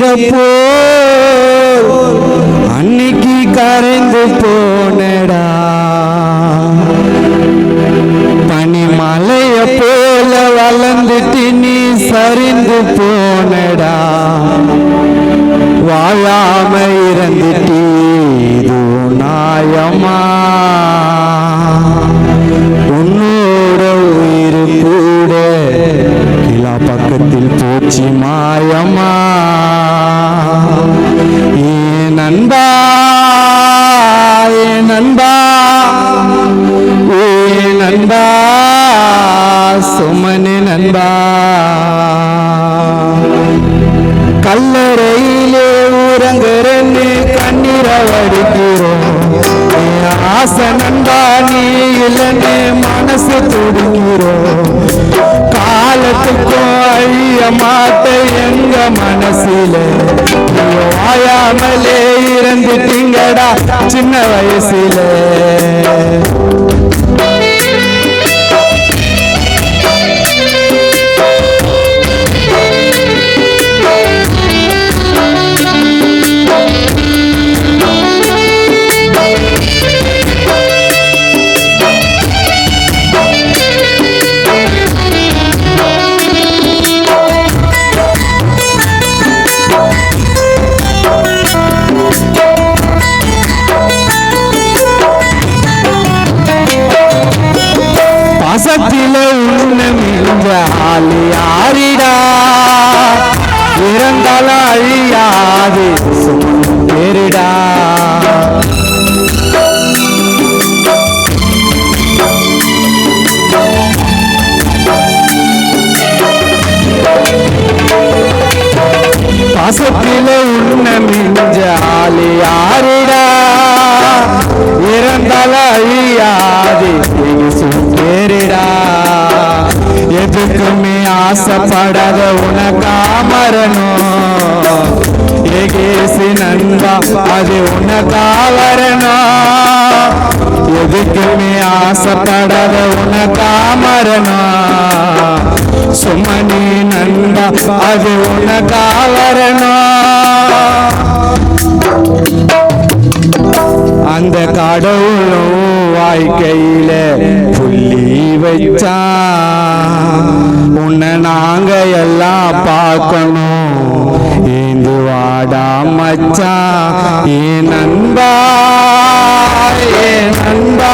நீரப்போ அன்னைக்கு கரைந்து போனடா. பனிமலைய போல வளர்ந்துட்டு நீ சரிந்து போனடா. வாழாம இறந்துட்டு இது நாயமா நண்பா சுமனு நண்பா. கல்லறையிலே உறங்குறன்னு கண்ணீரை வடிக்கிறோம் ஆசை நண்பா நீ இல்லைன்னு மனசு துடிக்கிறோம். காலத்துக்கும் அழிய மாட்ட எங்க மனசில? நீங்க வாயாமலே இறந்துட்டீங்கடா சின்ன வயசுல. பாசத்தில இன்னும் மிஞ்ச ஆளி யாரிடா இறந்தாலும் அழியாது பேரிடா பாசத்தில உன்ன மிஞ்ச ஆளி யாரிடா இறந்தாலும் அழியாது எதுக்குமே ஆசைப்படாத உனக்கா மரணும்? ஏகேசி நண்பா அது உனக்கா வரணும் எதுக்குமே ஆசைப்படாத உனக்கா மரணும்? சுமணி நண்பா அது உனக்கா வரணும் அந்த கடவுளும் வாழ்க்கையில புள்ளி வச்சான் உன்னை நாங்க எல்லாம் பார்க்கணும். ஏந்து வாடா மச்சான் ஏ நண்பா ஏ நண்பா.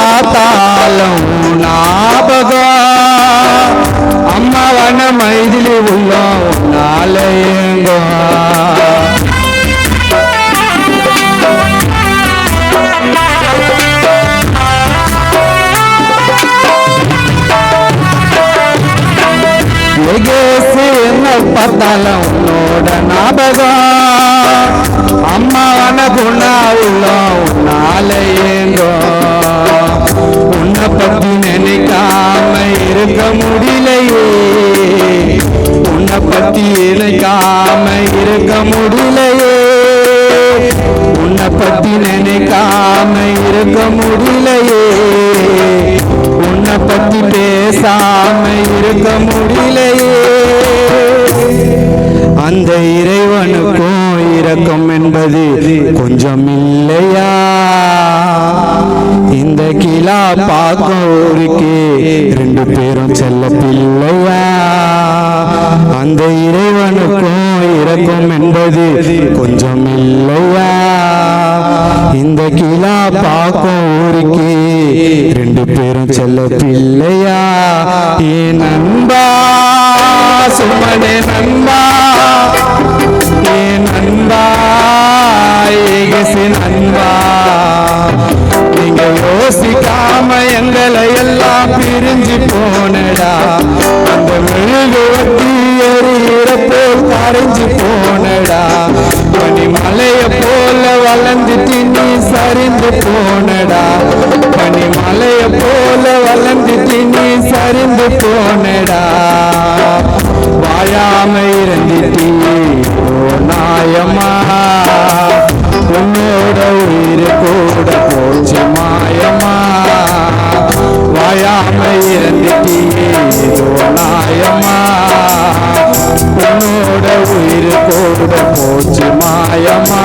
పాతాళం నాబగా అమ్మ వన మైదిలి ఉల్లో నాలయంగా. ఎగేసి పతలం నోడ నాబగా நினைக்காம இருக்க முடியலையே உன்னை பத்தி நினைக்காம இருக்க முடியலையே உன்னை பத்தி பேசாம இருக்க முடியலையே அந்த இறைவனுக்கும் இரக்கம் என்பது கொஞ்சம் இல்லையா இந்த கிலா பார்க்கோருக்கு ரெண்டு பேரும் செல்ல பிள்ளையா அந்த இறைவனுக்கும் இறக்கும் என்பது கொஞ்சம் இல்லையா இந்த கிலா பார்க்கும் ஊருக்கு ரெண்டு பேரும் செல்ல பிள்ளையா ஏ நண்பா? சுமனே நண்பா. ஏ நண்பா? ஏகசி நண்பா. நீங்க யோசிக்காம எங்களை எல்லாம் பிரிஞ்சு போன மறைஞ்சு போனடா. பனிமலைய போல வளர்ந்துட்டு நீ சரிந்து போனடா. பனிமலைய போல வளர்ந்துட்டு நீ சரிந்து போனடா. வாழாம இருந்துட்டீ ஓ நாயமா உன்னோட உயிர் கூட போச்சு மாயமா வாழாம இருந்துட்டீரோ நாயமா உயிர் கூட போச்சு மாயமா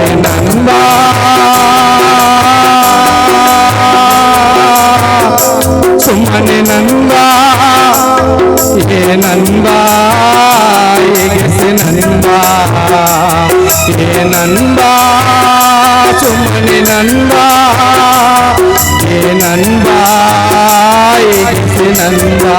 என் நண்பா சுமனே நண்பா ஏ நண்பா ஏகசி நண்பா ஏ நண்பா சுமனே நண்பா நந்தா